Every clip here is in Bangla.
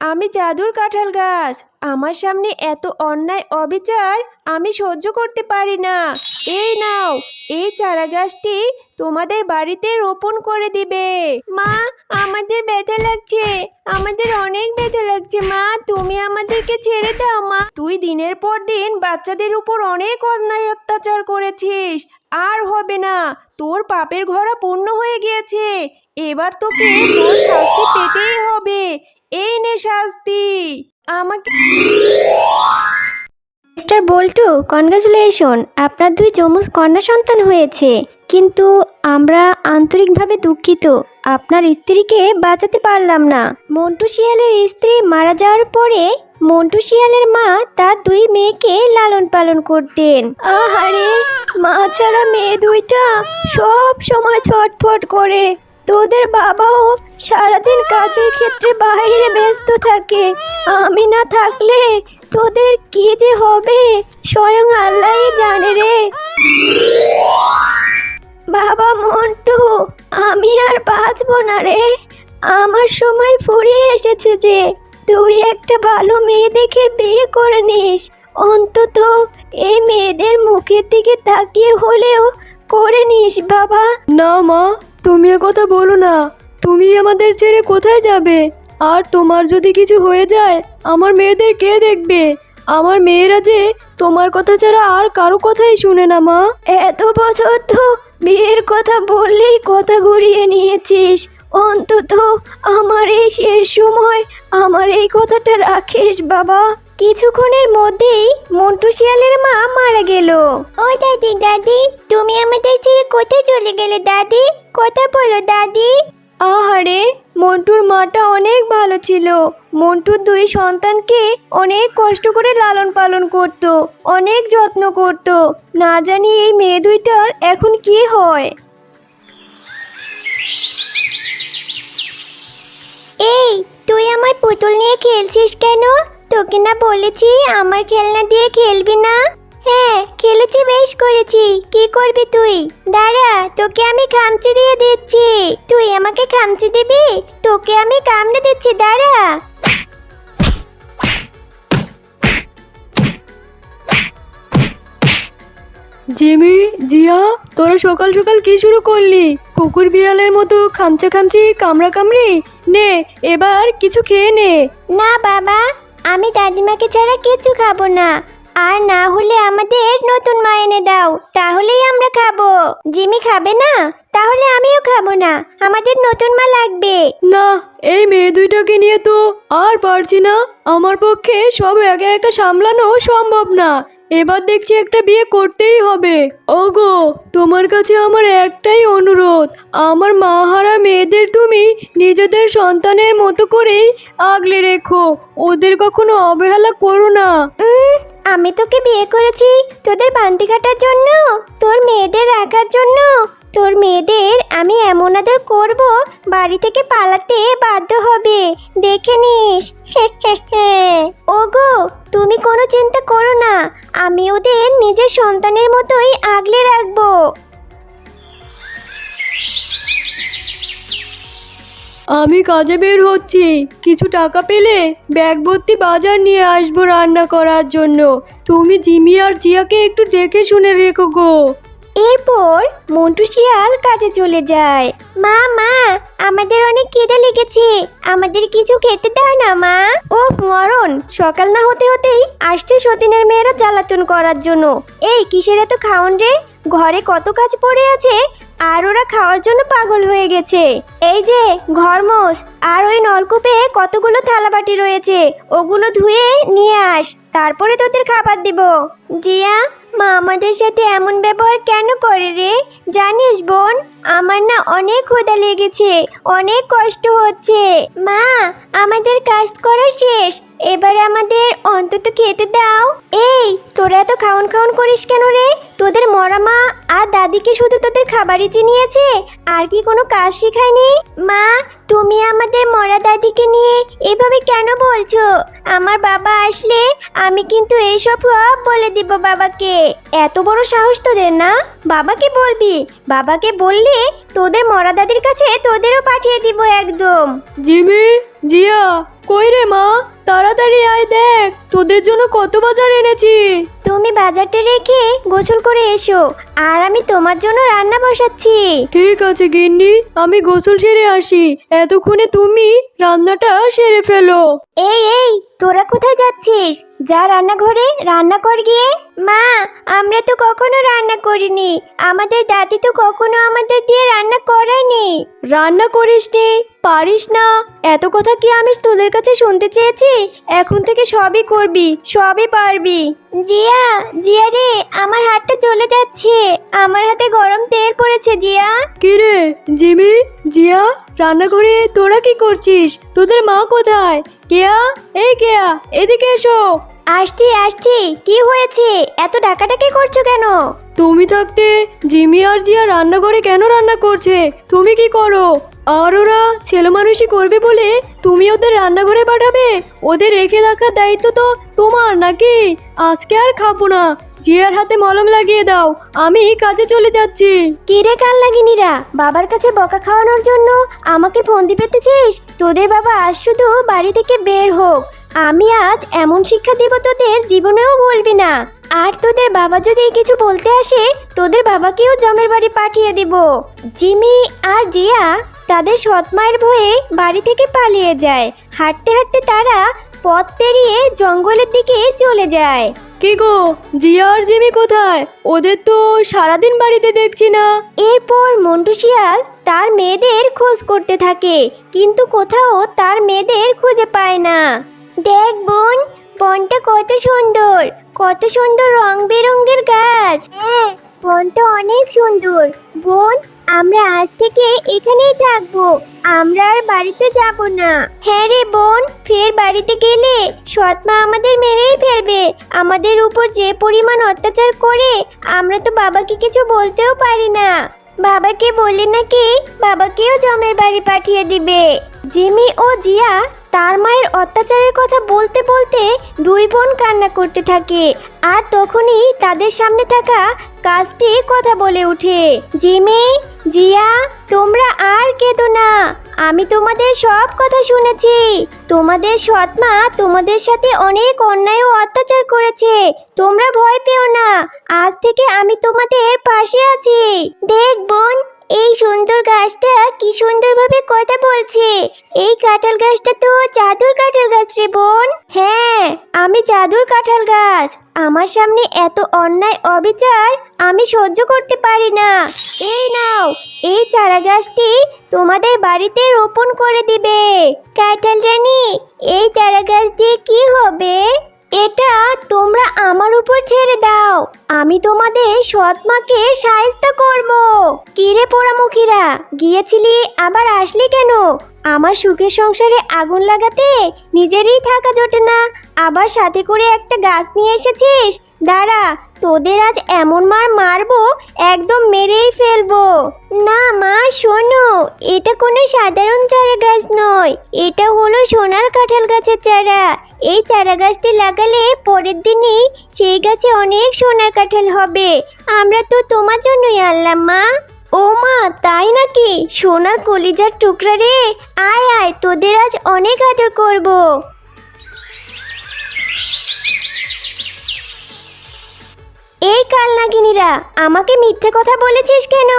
আমি জাদুর কাঁঠাল গাছ। আমার সামনে এত অন্যায় অবিচার আমি সহ্য করতে পারি না। এই নাও, এই চারা গাছটি তোমাদের বাড়িতে রোপণ করে দিবে। মা, আমাদের ব্যথা লাগছে। আমাদের অনেক ব্যথা লাগছে, মা। তুমি আমাদেরকে ছেড়ে দাও, মা। তুই দিনের পর দিন বাচ্চাদের উপর অনেক অন্যায় অত্যাচার করেছিস। আর হবে না, তোর পাপের ঘোড়া পূর্ণ হয়ে গিয়েছে। এবার তোকে তোর শাস্তি পেতেই হবে। এই নে শাস্তি। আমাকে মিস্টার বল্টু, কনগ্রাচুলেশন। আপনার দুই যমজ কন্যা সন্তান হয়েছে। কিন্তু আমরা আন্তরিকভাবে দুঃখিত। আপনার স্ত্রীকে বাঁচাতে পারলাম না। মন্টু শিয়ালের স্ত্রী মারা যাওয়ার পরে মন্টু শিয়ালের মা তার দুই মেয়েকে লালন পালন করতেন। আহারে, মা ছাড়া মেয়ে দুইটা সব সময় ছটফট করে। তোদের বাবাও সারাদিন কাজের ক্ষেত্রে বাইরে ব্যস্ত থাকে। আমি না থাকলে তোদের কি যে হবে? স্বয়ং আল্লাহই জানে রে। বাবা মন্টু, আমি আর বাঁচবো না রে। আমার সময় ফুরিয়ে এসেছে যে, তুই একটা ভালো মেয়ে দেখে বিয়ে করে নিস। অন্তত এই মেয়েদের মুখের দিকে তাকিয়ে হলেও করে নিস বাবা। না মা তুমি কথা বলো না। তুমি আমাদের ছেড়ে কোথায় যাবে? আর তোমার যদি কিছু হয়ে যায়, আমার মেয়েদের কে দেখবে? আমার মেয়েরা যে তোমার কথা ছাড়া আর কারও কথাই শুনে না, মা। এত বছর তো বিয়ের কথা বললেই কথা ঘুরিয়ে নিয়েছিস। অন্তত আমার এই শেষ সময় আমার এই কথাটা রাখিস, বাবা। কিছুক্ষণের মধ্যেই মন্টু শিয়ালের মা মারা গেল। ও দাদি দাদি তুমি আমাদের ছেড়ে কোথায় চলে গেলে দাদি? কথা বলো দাদি। আহারে মন্টুর মাটা অনেক ভালো ছিল। মন্টুর দুই সন্তানকে অনেক কষ্ট করে লালন পালন করত অনেক যত্ন করত। না জানি এই মেয়ে দুইটার এখন কি হয়। এই তুই আমার পুতুল নিয়ে খেলছিস কেন? তোকে না বলেছি আমার খেলনা দিয়ে খেলবি না? হ্যাঁ খেলেছি বেশ করেছি। কি করবি তুই? দাঁড়া তোকে আমি খামচি দিয়ে দিচ্ছি। তুই আমাকে খামচি দিবি? তোকে আমি কামড়ে দিচ্ছি দাঁড়া। জিমি জিয়া তোরা সকাল সকাল কি শুরু করলি? কুকুর বিড়ালের মতো খামচা খামচি কামড়া কামড়ি? নে এবার কিছু খেয়ে নে। না বাবা। আমি দাদিমাকে ছাড়া কিছু খাব না। আর না হলে আমাদের নতুন মা এনে দাও, তাহলেই আমরা খাব। জিমি খাবে না? তাহলে আমিও খাব না। আমাদের নতুন মা লাগবে। না এই মেয়ে দুইটাকে নিয়ে তো আর পারছি না। আমার পক্ষে সব একা একা সামলানো সম্ভব না। এবার দেখছি একটা বিয়ে করতেই হবে। ওগো তোমার কাছে আমার একটাই অনুরোধ। আমার মাহারা মেয়েদের তুমি নিজেদের সন্তানের মতো করেই আগলে রেখো। ওদের কখনো অবহেলা করো না। আমি তোকে বিয়ে করেছি তোদের বান্তি কাটার জন্য? তোর মেয়েদের রাখার জন্য? তোর মেয়েদের আমি এমন আদর করব, বাড়ি থেকে পালাতে বাধ্য হবে। দেখে নিস। ওগো, তুমি কোনো চিন্তা করো না। আমি ওদের নিজের সন্তানের মতোই আগলে রাখব। আমি কাজে বের হচ্ছি। কিছু টাকা পেলে ব্যাগ ভর্তি বাজার নিয়ে আসব রান্না করার জন্য। তুমি জিমি আর জিয়াকে একটু দেখে শুনে রেখো গো। এরপর মন্টু শিয়াল কাজে চলে যায়। মা মা, আমাদের অনেক খিদে লেগেছে। আমাদের কিছু খেতে দাও না, মা। ও মরণ! সকাল না হতে হতেই আসছে সতীনের মেয়েরা জ্বালাতন করার জন্য। এই, কিসের এত খাওন রে? ঘরে কত কাজ পড়ে আছে, আর ওরা খাওয়ার জন্য পাগল হয়ে গেছে। এই যে ঘরমোস আর ওই নলকূপে কতগুলো থালাবাটি রয়েছে, ওগুলো ধুয়ে নিয়ে আস, তারপরে তোদের খাবার দিব। জিয়া মা আমাদের সাথে এমন ব্যবহার কেন করে রে? জানিস বোন? আমার না অনেক ক্ষুধা লেগেছে, অনেক কষ্ট হচ্ছে। মা, আমাদের কাজ করা শেষ। এবার আমাদের অন্তত খেতে দাও। এই, তোরা এত খাওন খাওন করিস কেন রে? তোদের মরা মা আর দাদিকে শুধু তোদের খাবারই চিনিয়েছে? আর কি কোনো কাজ শেখায়নি? মা, তুমি আমাদের মরা দাদিকে নিয়ে এভাবে কেন বলছো? আমার বাবা আসলে আমি কিন্তু এইসব সব বলে দিব বাবাকে। এত বড় সাহস তোদের না? বাবাকে বলবি? বাবাকে বললে তোদের মরা দাদির কাছে তোদেরও পাঠিয়ে দিব একদম। জিমি জিয়া। কই রে মা তাড়াতাড়ি আয় দেখ তোদের জন্য কত বাজার এনেছি। তুমি বাজারটা রেখে গোসল করে এসো আর আমি তোমার জন্য রান্না বসাচ্ছি। ঠিক আছে গিন্নি আমি গোসল সেরে আসি এতক্ষণে তুমি রান্নাটা সেরে ফেলো। এই এই তোরা কোথায় যাচ্ছিস? যা রান্নাঘরে রান্না কর গিয়ে। মা আমরা তো কখনো রান্না করিনি আমাদের দাদি তো কখনো আমাদের দিয়ে রান্না করায়নি। রান্না করিস নি, পারিস না। এত কথা কি আমি তোদের কাছে শুনতে চেয়েছি? এখন থেকে সবই করবি, সবই পারবি। জিয়া জিয়া রে, আমার হাতটা চলে যাচ্ছে। আমার হাতে গরম তেল পড়েছে, জিয়া। কি রে? জিমি? জিয়া? রান্না রান্নাঘরে তোরা কি করছিস? তোদের মা কোথায়? কেয়া? এই কেয়া, এদিকে এসো। আসছি আসছি। কি হয়েছে? এত ডাকাডাকি করছ কেন? তুমি থাকতে জিমি আর জিয়া রান্নাঘরে কেন রান্না করছে? তুমি কি করো? আর ওরা ছেলে মানুষই করবে বলে তুমি ওদের রান্নাঘরে পাঠাবে? ওদের রেখে রাখার দায়িত্ব তো তোমার নাকি? আজকে আর খাব না। জিয়ার হাতে মলম লাগিয়ে দাও। আমি কাজে চলে যাচ্ছি। কিরে কাল লাগিনিরা? বাবার কাছে বকা খাওয়ানোর জন্য আমাকে ফোন পেতেছিস তোদের বাবা আজ শুধু বাড়ি থেকে বের হোক। আমি আজ এমন শিক্ষা দেব তোদের জীবনেও বলবি না। আর তোদের বাবা যদি কিছু বলতে আসে তোদের বাবাকেও জমের বাড়ি পাঠিয়ে দিব। জিমি আর জিয়া তাদের সৎ মায়ের ভয়ে বাড়ি থেকে পালিয়ে যায়। হাঁটতে হাঁটতে তারা পথ পেরিয়ে জঙ্গলের দিকে চলে যায়। কি গো জিয়া আর জিমি কোথায়? ওদের তো সারাদিন বাড়িতে দেখছি না। এরপর মন্টু শিয়াল তার মেয়েদের খোঁজ করতে থাকে কিন্তু কোথাও তার মেয়েদের খুঁজে পায় না। দেখ বোন বনটা কত সুন্দর কত সুন্দর রং বেরঙের গাছ। হ্যাঁ। বনটা অনেক সুন্দর। বোন আমরা আজ থেকে এখানেই থাকব। আমরা আর বাড়িতে যাব না। হ্যাঁ রে বোন ফের বাড়িতে গেলে সৎমা আমাদের মেরেই ফেলবে। আমাদের উপর যে পরিমাণ অত্যাচার করে আমরা তো বাবাকে কিছু বলতেও পারি না। বাবাকে বললে নাকি বাবাকেও জমের বাড়ি পাঠিয়ে দিবে। জিমি ও জিয়া তার মায়ের অত্যাচারের কথা বলতে বলতে দুই বোন কান্না করতে থাকে। আর তখনই তাদের সামনে থাকা কাজটি কথা বলে ওঠে। জিমি, জিয়া, তোমরা আর কেঁদো না। আমি তোমাদের সব কথা শুনেছি। তোমাদের সৎমা তোমাদের সাথে অনেক অন্যায় ও অত্যাচার করেছে। তোমরা ভয় পেও না। আজ থেকে আমি তোমাদের পাশে আছি। দেখ বোন এই সুন্দর গাছটা কি সুন্দরভাবে কথা বলছে। এই কাঁঠাল গাছটা তো জাদুর কাঁঠাল গাছ রে বোন। হ্যাঁ আমি জাদুর কাঁঠাল গাছ। আমার সামনে এত অন্যায় অবিচার আমি সহ্য করতে পারি না। এই নাও, এই চারা গাছটি তোমাদের বাড়িতে রোপণ করে দিবে। কাঁঠাল রানী, এই চারা গাছ দিয়ে কি হবে? এটা তোমরা আমার উপর ছেড়ে দাও। আমি তোমাদের সৎমাকে সাহায্য করব। কিরে পোড়ামুখীরা, গিয়েছিলি, আবার আসলি কেন? আমার সুখের সংসারে আগুন লাগাতে নিজেরই থাকা জোটে না। আবার সাথে করে একটা গাছ নিয়ে এসেছিস? দাঁড়া, তোদের আজ এমন মার মারবো, একদম মেরেই ফেলব। না মা, শোনো, এটা কোনো সাধারণ চারা গাছ নয়, এটা হলো সোনার কাঁঠাল গাছের চারা। এই চারা গাছটি লাগালে পরের দিনই সেই গাছে অনেক সোনার কাঁঠাল হবে। আমরা তো তোমার জন্যই আনলাম, মা। ও মা, তাই নাকি? সোনার কলিজার টুকরা রে। আয় আয়, তোদের আজ অনেক আদর করব। এই কালনাগিনীরা আমাকে মিথ্যে কথা বলেছিস কেন?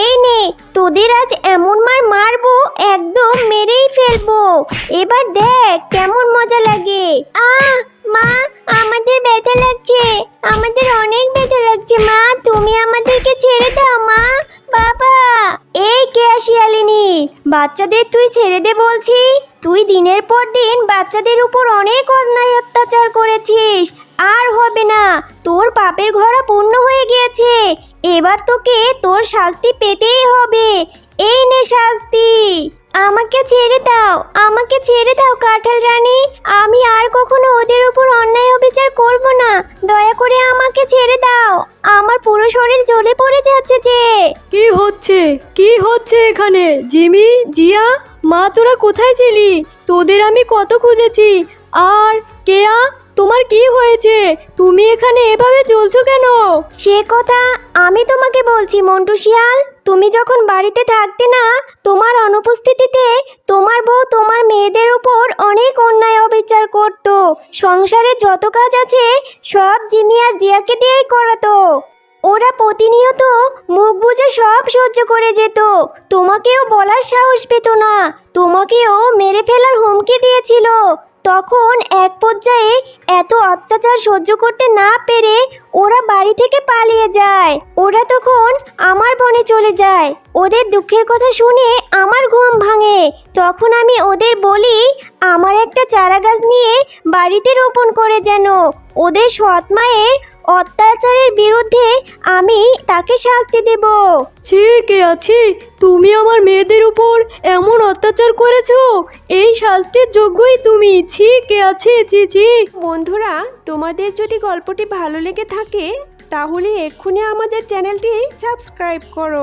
এই নে, তোদের আজ এমন মার মারবো, একদম মেরেই ফেলব। এবার দেখ কেমন মজা লাগে। আহ! মা, আমাদের ব্যথা লাগছে। আমাদের অনেক ব্যথা লাগছে, মা। তুমি আমাদেরকে ছেড়ে দাও, মা। বাবা। এই কে শিয়ালিনী বাচ্চাদের তুই ছেড়ে দে বলছি। তুই দিনের পর দিন বাচ্চাদের উপর অনেক অন্যায় অত্যাচার করেছিস। আর হবে না, তোর পাপের ঘোড়া পূর্ণ হয়ে গিয়েছে। এবার তোকে তোর শাস্তি পেতেই হবে। এই নে শাস্তি। আমাকে ছেড়ে দাও, আমাকে ছেড়ে দাও কাঁঠাল রানী। আমি আর কখনো ওদের উপর অন্যায় অবিচার করব না। দয়া করে আমাকে ছেড়ে দাও। আমার পুরো শরীর জ্বলে পড়ে যাচ্ছে যে। কি হচ্ছে? কি হচ্ছে এখানে? জিমি, জিয়া, মা তোরা কোথায় ছিলি? তোদের আমি কত খুঁজেছি। আর কেয়া তোমার কি হয়েছে? তুমি এখানে এভাবে চলছো কেন? সে কথা আমি তোমাকে বলছি, মন্টু শিয়াল। তুমি যখন বাড়িতে থাকতে না, তোমার অনুপস্থিতিতে তোমার বউ তোমার মেয়েদের উপর অনেক অন্যায় অবিচার করত। সংসারে যত কাজ আছে, সব জিমি আর জিয়াকে দিয়েই করাতো। ওরা প্রতিনিয়ত মুখ বুজে সব সহ্য করে যেত। তোমাকেও বলার সাহস পেত না। তোমাকেও মেরে ফেলার হুমকি দিয়েছিল। তখন এক পর্যায়ে এত অত্যাচার সহ্য করতে না পেরে ওরা বাড়ি থেকে পালিয়ে যায়। ওরা তখন আমার বনে চলে যায়। ওদের দুঃখের কথা শুনে আমার ঘুম ভাঙে। তখন আমি ওদের বলি, আমার একটা চারা গাছ নিয়ে বাড়িতে রোপণ করে যেন। ওদের সৎ মায়ের অত্যাচারের বিরুদ্ধে আমি তাকে শাস্তি দেব। ছি কে আছি? তুমি আমার মেয়েদের উপর এমন অত্যাচার করেছ? এই শাস্তির যোগ্যই তুমি। ছি কে আছে? ছি ছি। বন্ধুরা তোমাদের যদি গল্পটি ভালো লেগে থাকে তাহলে এক্ষুনি আমাদের চ্যানেলটি সাবস্ক্রাইব করো।